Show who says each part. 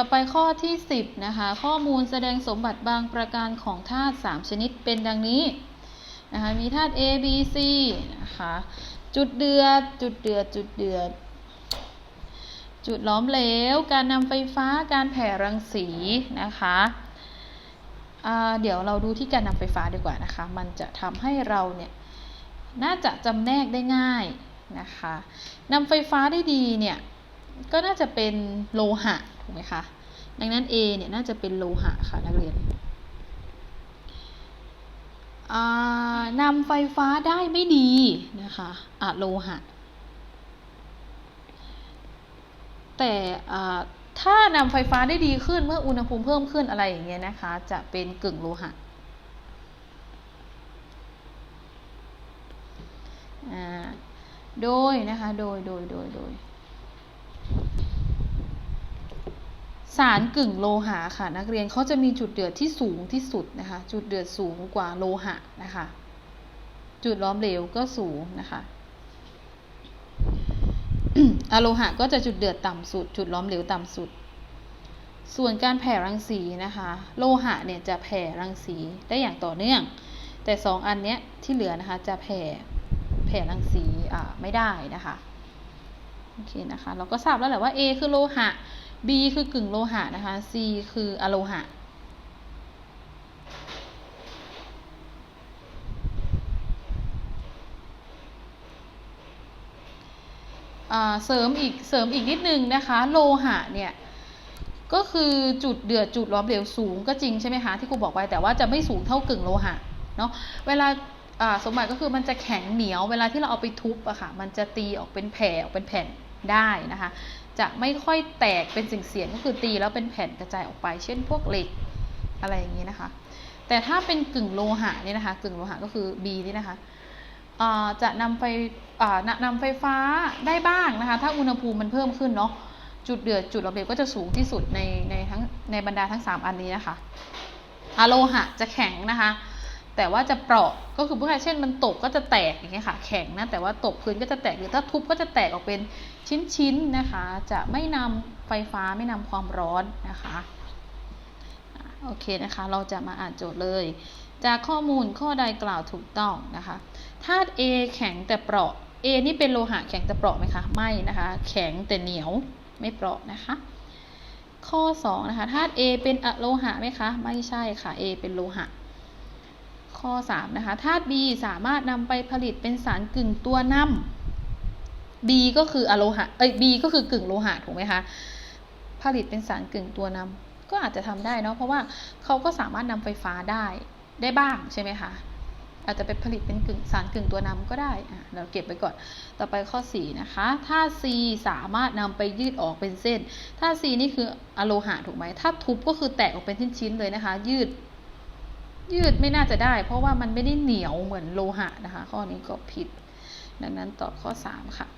Speaker 1: ต่อไปข้อที่ 10 นะคะ ข้อมูลแสดงสมบัติบางประการของธาตุ3ชนิดเป็นดังนี้นะคะมีธาตุ A B C นะคะจุดเดือดจุดเดือดจุดเดือดจุดล้อมเหลว การนำไฟฟ้าการแผ่รังสีนะคะเดี๋ยวเราดูที่การนำไฟฟ้าดีกว่านะคะ มันจะทำให้เราเนี่ยน่าจะจำแนกได้ง่ายนะคะนำไฟฟ้าได้ดีเนี่ย ก็น่าจะเป็นโลหะถูกไหมคะดังนั้น A เนี่ยน่าจะเป็นโลหะค่ะนักเรียนนำไฟฟ้าได้ไม่ดีนะคะอะโลหะ แต่ถ้านำไฟฟ้าได้ดีขึ้นเมื่ออุณหภูมิเพิ่มขึ้นอะไรอย่างเงี้ยนะคะ จะเป็นกึ่งโลหะโดยนะคะ โดย โดย โดย โดย สารกึ่งโลหะค่ะ นักเรียนเขาจะมีจุดเดือดที่สูงที่สุดนะคะ จุดเดือดสูงกว่าโลหะนะคะ จุดล้อมเหลวก็สูงนะคะอะโลหะก็จะจุดเดือดต่ำสุด จุดล้อมเหลวต่ำสุด ส่วนการแผ่รังสีนะคะ โลหะเนี่ยจะแผ่รังสีได้อย่างต่อเนื่อง แต่สองอันเนี้ยที่เหลือนะคะจะแผ่แผ่รังสีอ่าไม่ได้นะคะโอเคนะคะ เราก็ทราบแล้วแหละว่า A คือโลหะ B คือกึ่งโลหะนะคะ C คืออะโลหะ เสริมอีกเสริมอีกนิดนึงนะคะ โลหะเนี่ยก็คือจุดเดือดจุดล้อมเหลวสูงก็จริงใช่ไหมคะที่ครูบอกไปแต่ว่าจะไม่สูงเท่ากึ่งโลหะเนาะเวลาอ่าสมบัติก็คือมันจะแข็งเหนียวเวลาที่เราเอาไปทุบอะค่ะมันจะตีออกเป็นแผ่ออกเป็นแผ่นได้นะคะ จะไม่ค่อยแตกเป็นสิ่งเสียงก็คือตีแล้วเป็นแผ่นกระจายออกไป เช่นพวกเหล็กอะไรอย่างนี้นะคะ แต่ถ้าเป็นกึ่งโลหะนี่นะคะ กึ่งโลหะก็คือ B นี่นะคะจะนำไฟนำไฟฟ้าได้บ้างนะคะ ถ้าอุณหภูมิมันเพิ่มขึ้นเนาะจุดเดือดจุดระเบิดก็จะสูงที่สุดในในทั้งในบรรดาทั้ง 3 อันนี้นะคะอะโลหะจะแข็งนะคะ แต่ว่าจะเปราะก็คือเมื่อเช่นมันตกก็จะแตกอย่างเงี้ยค่ะ แข็งนะแต่ว่าตกพื้นก็จะแตกหรือถ้าทุบก็จะแตกออกเป็นชิ้นๆนะคะ จะไม่นำไฟฟ้าไม่นำความร้อนนะคะอะโอเคนะคะ เราจะมาอ่านโจทย์เลย จากข้อมูลข้อใดกล่าวถูกต้องนะคะธาตุ A แข็งแต่เปราะ A นี่เป็นโลหะแข็งแต่เปราะไหมคะไม่นะคะ แข็งแต่เหนียวไม่เปราะนะคะ ข้อ2นะคะธาตุ A เป็นอะโลหะไหมคะ ไม่ใช่ค่ะ A เป็นโลหะ ข้อ 3 นะคะธาตุ B สามารถนำไปผลิตเป็นสารกึ่งตัวนำ B ก็คืออะโลหะ เอ้ย B ก็คือกึ่งโลหะถูกไหมคะ ผลิตเป็นสารกึ่งตัวนำ ก็อาจจะทำได้เนาะ เพราะว่าเขาก็สามารถนำไฟฟ้าได้ได้บ้างใช่ไหมคะ อาจจะไปผลิตเป็นกึ่งสารกึ่งตัวนำก็ได้อะเราเก็บไว้ก่อน ต่อไปข้อ 4 นะคะ ถ้า C สามารถนำไปยืดออกเป็นเส้น ถ้า C นี่คืออะโลหะถูกไหม ถ้าทุบก็คือแตกออกเป็นชิ้นๆเลยนะคะ ยืด ยืดไม่น่าจะได้ เพราะว่ามันไม่ได้เหนียวเหมือนโลหะนะคะ ข้อนี้ก็ผิด ดังนั้นตอบข้อ 3 ค่ะ